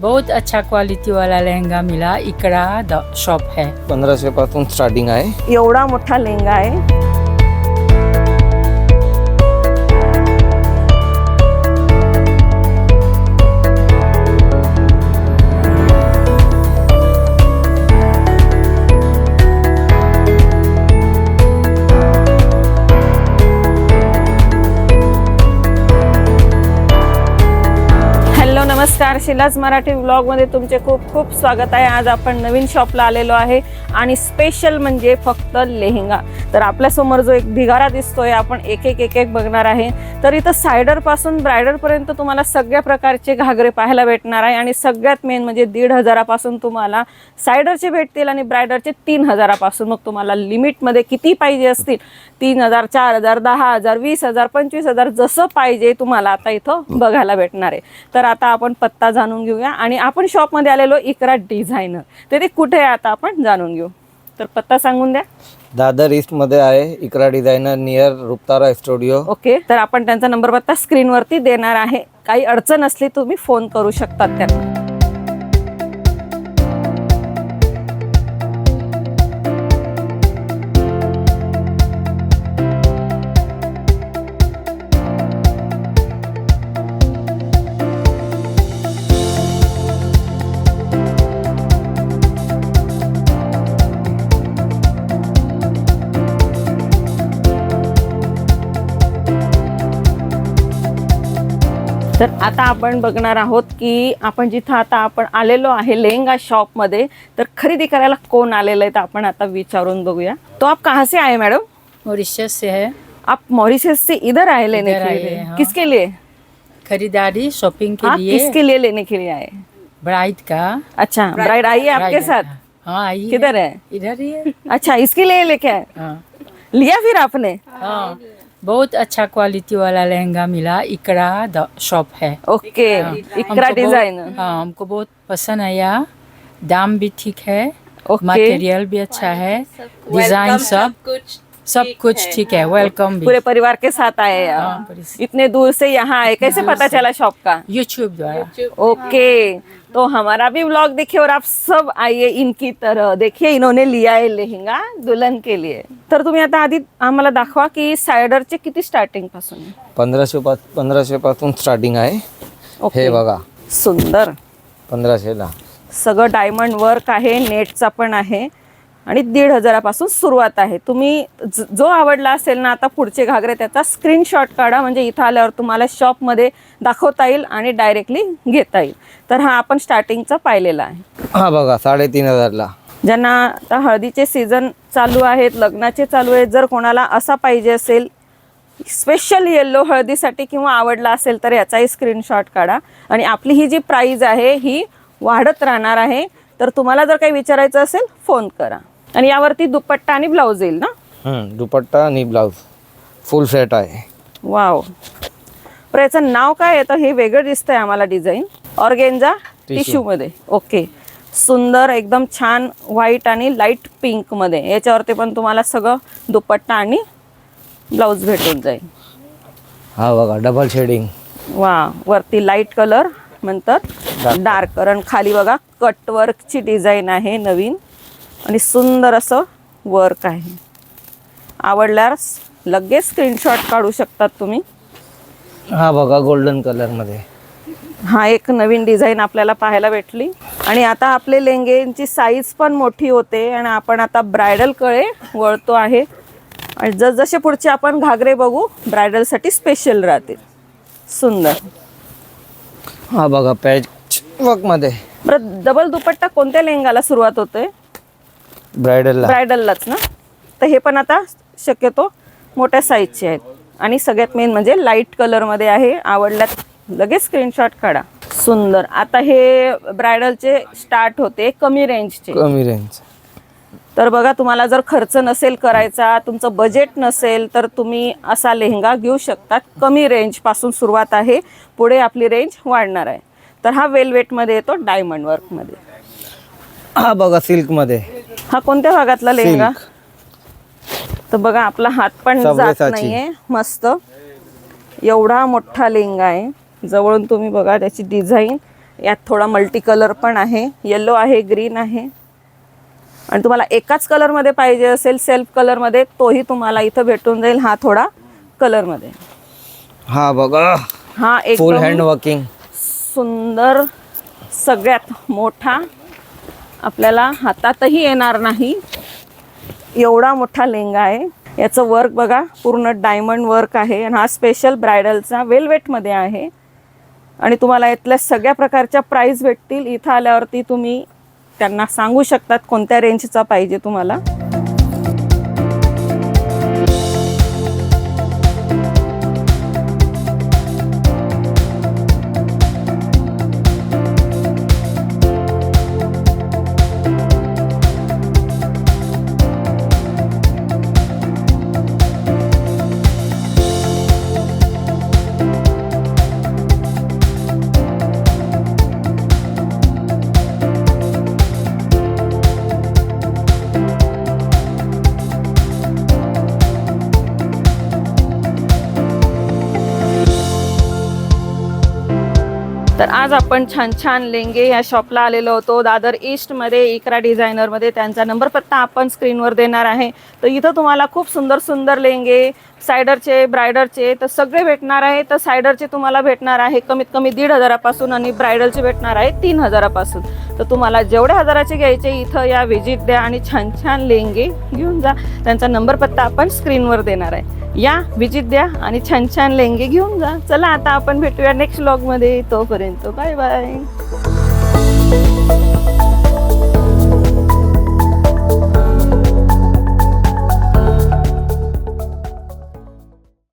बहुत अच्छा क्वालिटी वाला लहंगा मिला इकड़ा द शॉप है। पंधराशे पासून स्टार्टिंग आहे एवढा मोठा लेंगा आहे नमस्कार शिलाज मराठी ब्लॉगमध्ये तुमचे खूप खूप स्वागत आहे. आज आपण नवीन शॉपला आलेलो आहे आणि स्पेशल म्हणजे फक्त लेहंगा. तर आपल्यासमोर जो एक ढिगारा दिसतोय आपण एक एक एक एक बघणार आहे. तर इथं सायडरपासून ब्रायडरपर्यंत तुम्हाला सगळ्या प्रकारचे घागरे पाहायला भेटणार आहे आणि सगळ्यात मेन म्हणजे दीड हजारापासून तुम्हाला सायडरचे भेटतील आणि ब्रायडरचे तीन हजारापासून मग तुम्हाला लिमिटमध्ये किती पाहिजे असतील? तीन हजार चार हजार दहा हजार वीस हजार पंचवीस हजार जसं पाहिजे तुम्हाला आता इथं बघायला भेटणार आहे. तर आता आपण पत्ता जाणून घेऊया. आणि आपण शॉपमध्ये आलेलो इकरा डिझायनर तर ते कुठे आहे आता आपण जाणून घेऊ. तर पत्ता सांगून द्या. दादर ईस्टमध्ये आहे Iqra designer near Ruptara studio okay तर आपण त्यांचा नंबर पत्ता स्क्रीनवरती देणार आहे. काही अडचण असली तुम्ही फोन करू शकतात त्यांना. तर आता आपण बघणार आहोत की आपण जिथं आता आपण आलेलो आहे लेहंगा शॉपमध्ये तर खरेदी करायला कोण आलेलं आहे तर आपण आता विचारून बघूया. तो आप कहाँ से आए मैडम मॉरिशस से है। आप मॉरिशस से इधर आए लेने इधर के आए लिए? हैं, हाँ। किसके लिए? खरीदारी शॉपिंग के लिए। किसके लिए लेने के लिए आए? ब्राइड का। अच्छा ब्राइड आई है आपके साथ। हाँ आई किधर है? इधर ही है। अच्छा इसके लिए लेके आए? हाँ। लिया फिर आपने? हाँ। बहुत अच्छा क्वालिटी वाला लहंगा मिला। इकड़ा शॉप है। ओके इकरा डिज़ाइन हाँ हमको बहुत पसंद आया दाम भी ठीक है। मटेरियल भी अच्छा है। डिज़ाइन सब। सब कुछ ठीक है वेलकम भी। पूरे परिवार के साथ आए आप। हाँ, इतने दूर से यहाँ आए कैसे पता चला शॉप का? यूट्यूब द्वारा। ओके तो हमारा भी व्लॉग देखिए और आप सब आइए इनकी तरह। देखिए इन्होंने लिया है लेहंगा दुल्हन के लिए। तर तुम्ही आता आधी आम्हाला दाखवा की सायडरचे किती स्टार्टिंगपासून आहे? पंधराशे पाच पंधराशे पासून स्टार्टिंग आहे. ओके हे बघा. सुंदर. पंधराशेला. सगळं डायमंड वर्क आहे नेटचा पण आहे. आणि दीड हजारापासून सुरुवात आहे. तुम्ही ज- आवडला असेल ना आता पुढचे घागरे त्याचा स्क्रीनशॉट काढा. म्हणजे इथं आल्यावर तुम्हाला शॉपमध्ये दाखवता येईल आणि डायरेक्टली घेता येईल. तर हा आपण स्टार्टिंगचा पाहिलेला आहे. हा बघा साडेतीन हजारला. ज्यांना आता हळदीचे सीझन चालू आहेत लग्नाचे चालू आहेत जर कोणाला असा पाहिजे असेल स्पेशल येल्लो हळदीसाठी किंवा आवडला असेल तर याचाही स्क्रीनशॉट काढा. आणि आपली ही जी प्राईज आहे ही वाढत राहणार आहे. तर तुम्हाला जर काही विचारायचं असेल फोन करा. आणि यावरती दुपट्टा आणि ब्लाऊज येईल ना? दुपट्टा आणि ब्लाऊज. फुल सेट आहे. वाव. पण याचं नाव काय येतं हे वेगळं दिसतंय आम्हाला डिझाईन ऑर्गेन्झा टिश्यूमध्ये. ओके सुंदर एकदम छान व्हाईट आणि लाइट पिंकमध्ये याच्यावरती पण तुम्हाला सगळं दुपट्टा आणि ब्लाऊज भेटून जाईल. हा बघा डबल शेडिंग वा वरती लाइट कलर म्हणतात. डार्क कारण खाली बघा कट वर्कची डिझाईन आहे नवीन. आणि सुंदर असं वर्क आहे आवडल्यास लगेच स्क्रीनशॉट काढू शकतात तुम्ही. हा बघा गोल्डन कलरमध्ये हा एक नवीन डिझाईन आपल्याला पाहायला भेटली. आणि आता आपले लेंगेंची साईज पण मोठी होते आणि आपण आता ब्रायडलकडे वळतो आहे. आणि जसजसे पुढचे आपण घागरे बघू ब्रायडलसाठी स्पेशल राहतील. सुंदर. हा बघा पॅच वर्कमध्ये बरं डबल दुपट्टा कोणत्या लेंगाला सुरुवात होते ब्रायडलला. ब्रायडललाच ना? तर हे पण आता शक्यतो मोठ्या साईजचे आहेत. आणि सगळ्यात मेन म्हणजे लाइट कलरमध्ये आहे. आवडल्यात लगेच स्क्रीनशॉट काढा. सुंदर. आता हे ब्रायडलचे स्टार्ट होते कमी रेंजचे कमी रेंज तर बघा तुम्हाला जर खर्च नसेल करायचा तुमचं बजेट नसेल तर तुम्ही असा लेहंगा घेऊ शकतात कमी रेंजपासून सुरुवात आहे. पुढे आपली रेंज वाढणार आहे. तर हा वेलवेटमध्ये येतो डायमंड वर्कमध्ये हा बघा सिल्कमध्ये हा कोणत्या भागातला लेहंगा? तर बघा आपला हात पण जात. नाहीये. मस्त. एवढा मोठा लेहंगा आहे. जवळून तुम्ही बघा त्याची डिझाईन यात थोडा मल्टी कलर पण आहे. येलो आहे ग्रीन आहे. आणि तुम्हाला एकाच कलरमध्ये पाहिजे असेल सेल्फ कलरमध्ये तोही तुम्हाला इथं भेटून जाईल हा थोडा कलरमध्ये हा बघा. हा फुल एक हँड वर्किंग सुंदर सगळ्यात मोठा आपल्याला हातातही येणार नाही. एवढा मोठा लेंगा आहे. याचं वर्क बघा पूर्ण डायमंड वर्क आहे आणि हा स्पेशल ब्रायडलचा वेलवेटमध्ये आहे. आणि तुम्हाला यातल्या सगळ्या प्रकारच्या प्राईज भेटतील. इथं आल्यावरती तुम्ही त्यांना सांगू शकतात कोणत्या रेंजचा पाहिजे तुम्हाला. तर आज आपण छान छान लेंगे या शॉपला आलेलो होतो. दादर ईस्टमध्ये इकरा डिझायनरमध्ये त्यांचा नंबर पत्ता आपण स्क्रीनवर देणार आहे. तर इथं तुम्हाला खूप सुंदर सुंदर लेंगे सायडरचे ब्रायडरचे तर सगळे भेटणार आहे. तर सायडरचे तुम्हाला भेटणार आहे कमीत कमी दीड हजारापासून आणि ब्रायडलचे भेटणार आहे तीन हजारापासून. तर तुम्हाला जेवढ्या हजाराचे घ्यायचे इथं या व्हिजिट द्या आणि छान छान लेंगे घेऊन जा. त्यांचा नंबर पत्ता आपण स्क्रीनवर देणार आहे. या व्हिजिट द्या आणि छान छान लेंगे घेऊन जा. चला आता आपण भेटूया नेक्स्ट ब्लॉगमध्ये तोपर्यंत बाय बाय